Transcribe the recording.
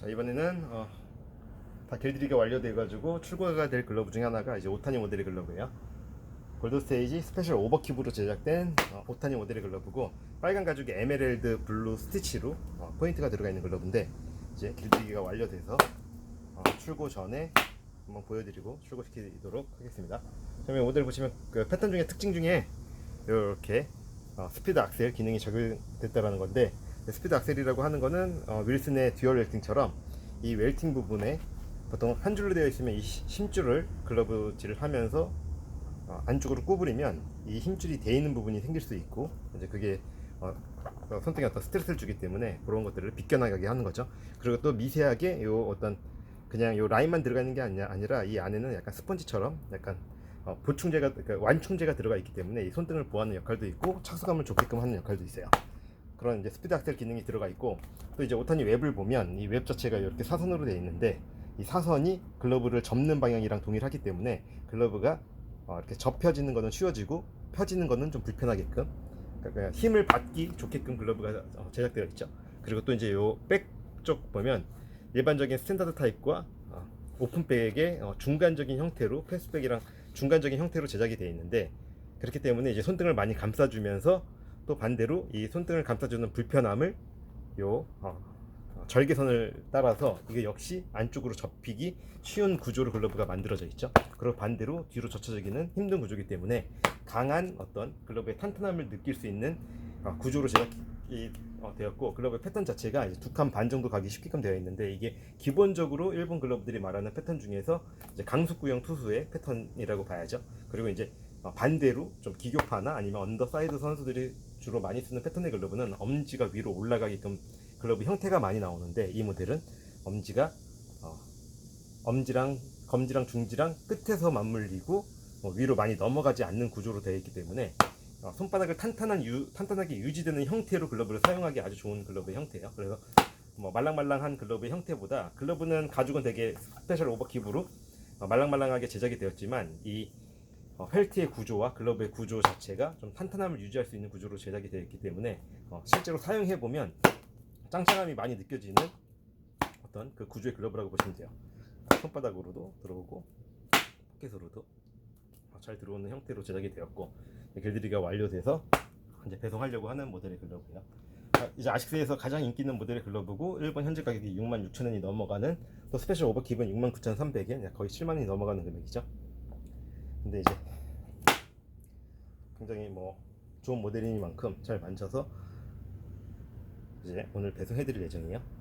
자 이번에는 어, 다 길들이가 완료돼 가지고 출고가 될 글러브 중에 하나가 이제 오타니 모델의 글러브예요. 골드스테이지 스페셜 오버킵으로 제작된 어, 오타니 모델의 글러브고 빨간 가죽의 에메랄드 블루 스티치로 어, 포인트가 들어가 있는 글러브인데 이제 길들이기가 완료돼서 어, 출고 전에 한번 보여드리고 출고시키도록 하겠습니다. 그러면 모델 보시면 그 패턴 중에 특징 중에 이렇게 어, 스피드 악셀 기능이 적용됐다라는 건데 스피드 악셀이라고 하는 거는 어, 윌슨의 듀얼 웰팅처럼 이 웰팅 부분에 보통 한 줄로 되어 있으면 이 시- 힘줄을 글러브질을 하면서 어, 안쪽으로 구부리면 이 힘줄이 돼 있는 부분이 생길 수 있고 이제 그게 어, 어, 손등에 어떤 스트레스를 주기 때문에 그런 것들을 비껴나가게 하는 거죠. 그리고 또 미세하게 요 어떤 그냥 요 라인만 들어가 있는 게 아니라, 아니라 이 안에는 약간 스펀지처럼 약간 어, 보충제가 그러니까 완충제가 들어가 있기 때문에 이 손등을 보호하는 역할도 있고 착수감을 좋게끔 하는 역할도 있어요. 그런 이제 스피드 악셀 기능이 들어가 있고 또 이제 오타니 웹을 보면 이 웹 자체가 이렇게 사선으로 되어 있는데 이 사선이 글러브를 접는 방향이랑 동일하기 때문에 글러브가 어, 이렇게 접혀지는 거는 쉬워지고 펴지는 거는 좀 불편하게끔 그러니까 힘을 받기 좋게끔 글러브가 어, 제작되어 있죠. 그리고 또 이제 요 백 쪽 보면 일반적인 스탠다드 타입과 어, 오픈백의 어, 중간적인 형태로 패스백이랑 중간적인 형태로 제작이 되어 있는데 그렇기 때문에 이제 손등을 많이 감싸주면서 또 반대로 이 손등을 감싸주는 불편함을 요 어, 어, 절개선을 따라서 이게 역시 안쪽으로 접히기 쉬운 구조로 글러브가 만들어져 있죠. 그리고 반대로 뒤로 젖혀지기는 힘든 구조이기 때문에 강한 어떤 글러브의 탄탄함을 느낄 수 있는 어, 구조로 제작이 어, 되었고 글러브의 패턴 자체가 두 칸 반 정도 가기 쉽게끔 되어 있는데 이게 기본적으로 일본 글러브들이 말하는 패턴 중에서 강속구형 투수의 패턴이라고 봐야죠. 그리고 이제 어, 반대로 좀 기교파나 아니면 언더사이드 선수들이 주로 많이 쓰는 패턴의 글러브는 엄지가 위로 올라가게끔 글러브 형태가 많이 나오는데 이 모델은 엄지가 어, 엄지랑 검지랑 중지랑 끝에서 맞물리고 어, 위로 많이 넘어가지 않는 구조로 되어 있기 때문에 어, 손바닥을 탄탄한 유, 탄탄하게 유지되는 형태로 글러브를 사용하기 아주 좋은 글러브의 형태예요. 그래서 뭐 말랑말랑한 글러브의 형태보다 글러브는 가죽은 되게 스페셜 오버킵으로 어, 말랑말랑하게 제작이 되었지만 이 어, 펠트의 구조와 글러브의 구조 자체가 좀 탄탄함을 유지할 수 있는 구조로 제작이 되어 있기 때문에 어, 실제로 사용해 보면 짱짱함이 많이 느껴지는 어떤 그 구조의 글러브라고 보시면 돼요. 손바닥으로도 들어오고 포켓으로도 어, 잘 들어오는 형태로 제작이 되었고 길들이가 완료돼서 이제 배송하려고 하는 모델의 글러브예요. 아, 이제 아식스에서 가장 인기 있는 모델의 글러브고 일본 현재 가격이 66,000원이 넘어가는 또 스페셜 오버 킵은 69,300엔 거의 7만 원이 넘어가는 금액이죠. 근데 이제 굉장히 뭐 좋은 모델이니만큼 잘 만져서 이제 오늘 배송해드릴 예정이에요.